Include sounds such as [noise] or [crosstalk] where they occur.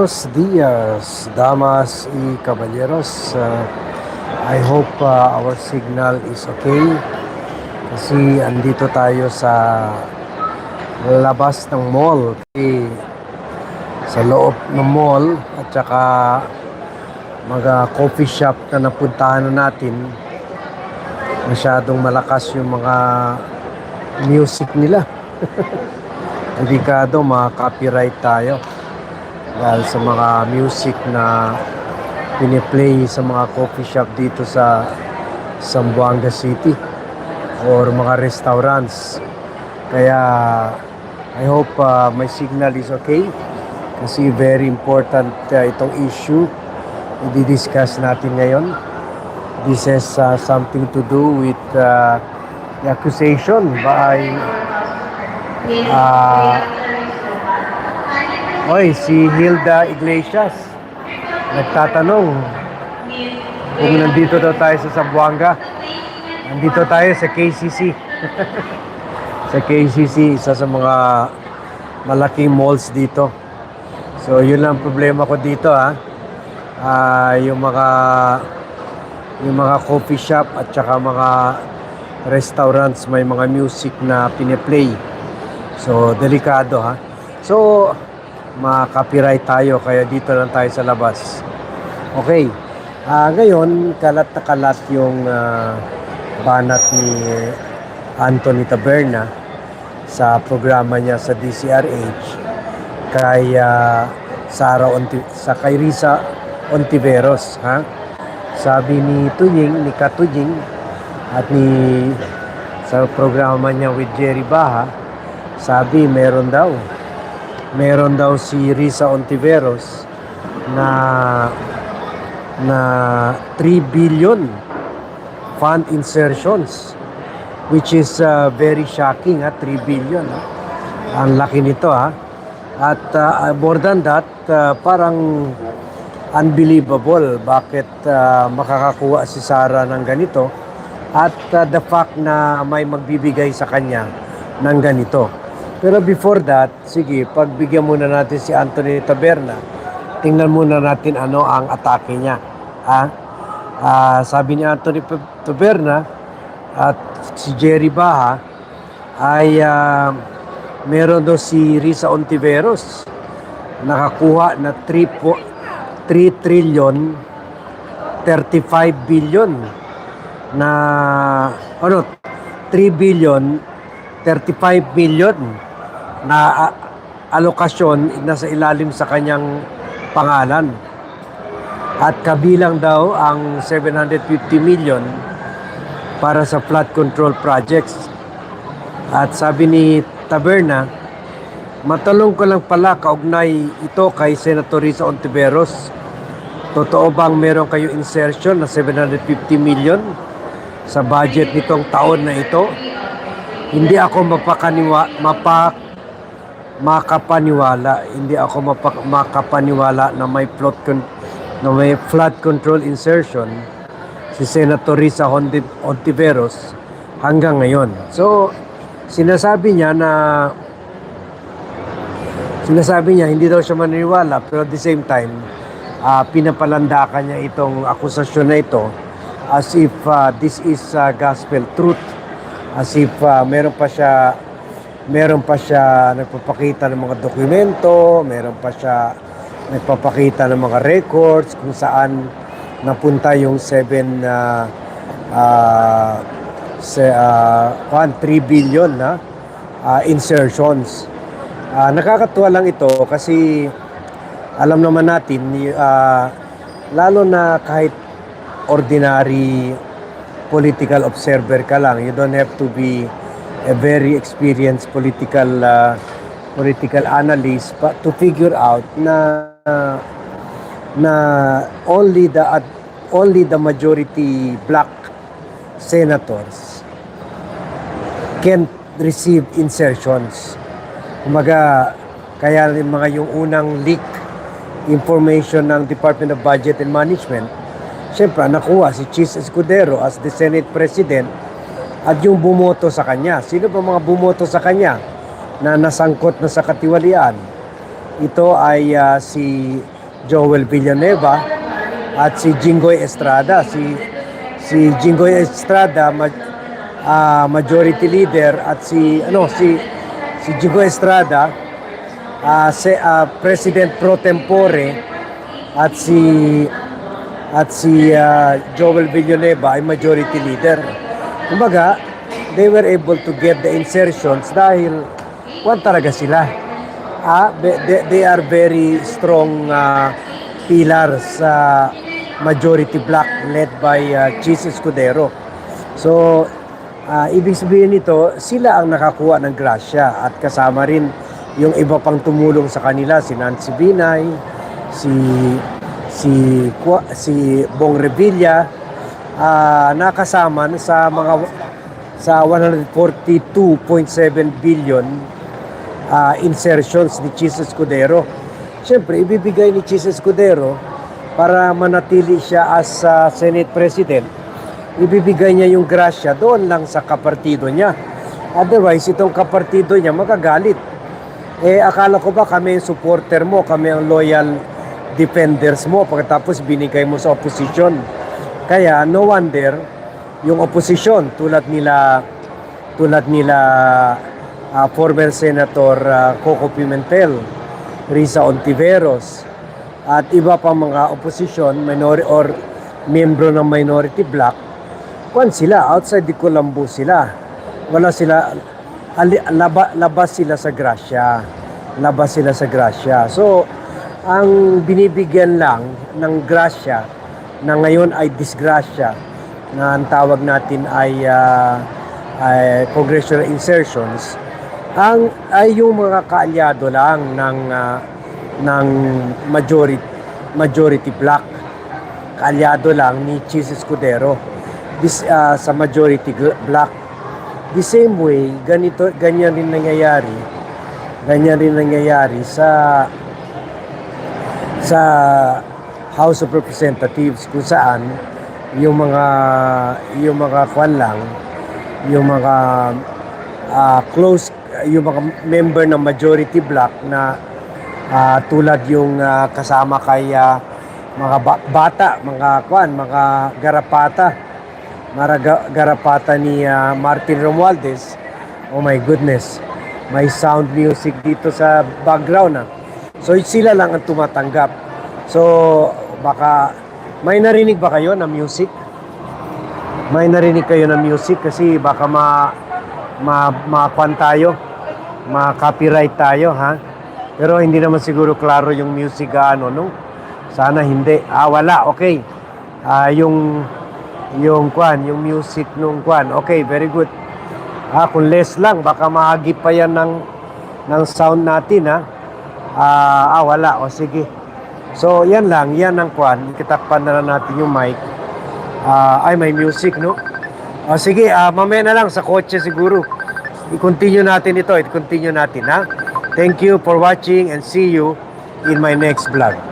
Buenos días, damas y caballeros. Uh, I hope uh, our signal is okay. Kasi andito tayo sa labas ng mall. Kasi sa loob ng mall at saka mga coffee shop na napuntahan na natin masyadong malakas yung mga music nila. [laughs] Delikado, mga-copyright tayo dahil sa mga music na piniplay sa mga coffee shop dito sa Zamboanga City or mga restaurants. Kaya I hope uh, my signal is okay kasi very important uh, itong issue i-discuss natin ngayon. This has uh, something to do with uh, the accusation by uh, Oy, si Hilda Iglesias nagtatanong kung nandito daw tayo sa Zamboanga. Nandito tayo sa KCC. [laughs] sa KCC, isa sa mga malaking malls dito. So, yun lang problema ko dito ha. Ah, yung mga yung mga coffee shop at saka mga restaurants may mga music na piniplay. So, delikado ha. So, ma-copyright tayo kaya dito lang tayo sa labas. Okay. Ah, ngayon, kalat na kalat yung ah, banat ni Anthony Taberna sa programa niya sa DCRH kay ah, Sara Onti sa kay Risa Ontiveros, ha? Sabi ni Tuying, ni Katuying at ni sa programa niya with Jerry Baha, sabi meron daw meron daw si Risa Ontiveros na na 3 billion fund insertions which is uh, very shocking ha 3 billion ha? ang laki nito ha at uh, more than that uh, parang unbelievable bakit uh, makakakuha si Sara ng ganito at uh, the fact na may magbibigay sa kanya ng ganito pero before that, sige, pagbigyan muna natin si Anthony Taberna. Tingnan muna natin ano ang atake niya. Ha? Ah, sabi ni Anthony Taberna at si Jerry Baha ay ah, meron daw si Risa Ontiveros nakakuha na 3, po, 3 trillion 35 billion na ano 3 billion 35 billion na alokasyon nasa ilalim sa kanyang pangalan. At kabilang daw ang 750 million para sa flood control projects. At sabi ni Taberna, matalong ko lang pala kaugnay ito kay Senator Risa Ontiveros. Totoo bang meron kayo insertion na 750 million sa budget nitong taon na ito? Hindi ako mapakaniwa, mapak, makapaniwala. Hindi ako makapaniwala na may plot na may flood control insertion si Senator Risa Ontiveros hanggang ngayon. So, sinasabi niya na sinasabi niya hindi daw siya maniniwala pero at the same time ah, pinapalandakan niya itong akusasyon na ito as if ah, this is ah, gospel truth as if ah, meron pa siya meron pa siya nagpapakita ng mga dokumento, meron pa siya nagpapakita ng mga records kung saan napunta yung 7 na uh, se, ah, 1, 3 billion na ah, insertions. Ah, nakakatuwa lang ito kasi alam naman natin ah, lalo na kahit ordinary political observer ka lang. You don't have to be a very experienced political uh, political analyst but to figure out na na only the only the majority black senators can receive insertions. Kumaga, kaya rin mga yung unang leak information ng Department of Budget and Management, Siyempre, nakuha si Chis Escudero as the Senate President at yung bumoto sa kanya. Sino ba mga bumoto sa kanya na nasangkot na sa katiwalian? ito ay ah, si Joel Villanueva at si Jingoy Estrada. Si si Jingoy Estrada ma- ah, majority leader at si ano si si Jingoy Estrada ah, se, ah, President pro tempore at si at si ah, Joel Villanueva ay majority leader. Kumbaga, they were able to get the insertions dahil kwan talaga sila. Ah, they, they are very strong ah, pillars sa majority bloc led by ah, Chis Escudero. So, ah, ibig sabihin nito, sila ang nakakuha ng grasya at kasama rin yung iba pang tumulong sa kanila, si Nancy Binay, si si si Bong Revilla ah, nakasama sa mga sa 142.7 billion ah, insertions ni Chis Escudero. Siyempre, ibibigay ni Chis Escudero para manatili siya as ah, Senate President. Ibibigay niya yung grasya doon lang sa kapartido niya. Otherwise, itong kapartido niya magagalit. Eh, akala ko ba kami yung supporter mo, kami ang loyal defenders mo, pagkatapos binigay mo sa opposition. Kaya, no wonder, yung opposition, tulad nila, tulad nila ah, former Senator ah, Coco Pimentel, Risa Ontiveros, at iba pa mga opposition, minority or membro ng minority bloc, kwan sila, outside the Colombo sila. Wala sila, ali, laba, labas sila sa grasya. Labas sila sa grasya. So, ang binibigyan lang ng grasya na ngayon ay disgrasya na ang tawag natin ay, ah, ay congressional insertions ang ay yung mga kaalyado lang ng ah, ng majority majority bloc kaalyado lang ni Chis Escudero. This ah, sa majority gl- bloc the same way ganito ganyan rin nangyayari ganyan rin nangyayari sa sa House of Representatives kung saan yung mga yung mga kwan lang yung mga ah, close yung mga member ng majority bloc na ah, tulad yung ah, kasama kay ah, mga ba- bata, mga kwan, mga garapata, mga ga- garapata ni ah, Martin Romualdez. Oh my goodness. May sound music dito sa background ah. So sila lang ang tumatanggap. So baka may narinig ba kayo na music? May narinig kayo na music kasi baka ma ma makuan tayo, ma-copyright tayo, ha? Pero hindi naman siguro klaro yung music ano, no? Sana hindi. Ah, wala. Okay. Ah, yung yung kwan, yung music nung kwan. Okay, very good. Ah, kung less lang, baka mahagip pa yan ng, ng sound natin, ha? Ah, ah, wala. O, sige. So, yan lang. Yan ang kwan. Kitakpan na lang natin yung mic. Ah, ay, may music, no? O, sige. Ah, mamaya na lang sa kotse siguro. I-continue natin ito. I-continue natin, ha? Thank you for watching and see you in my next vlog.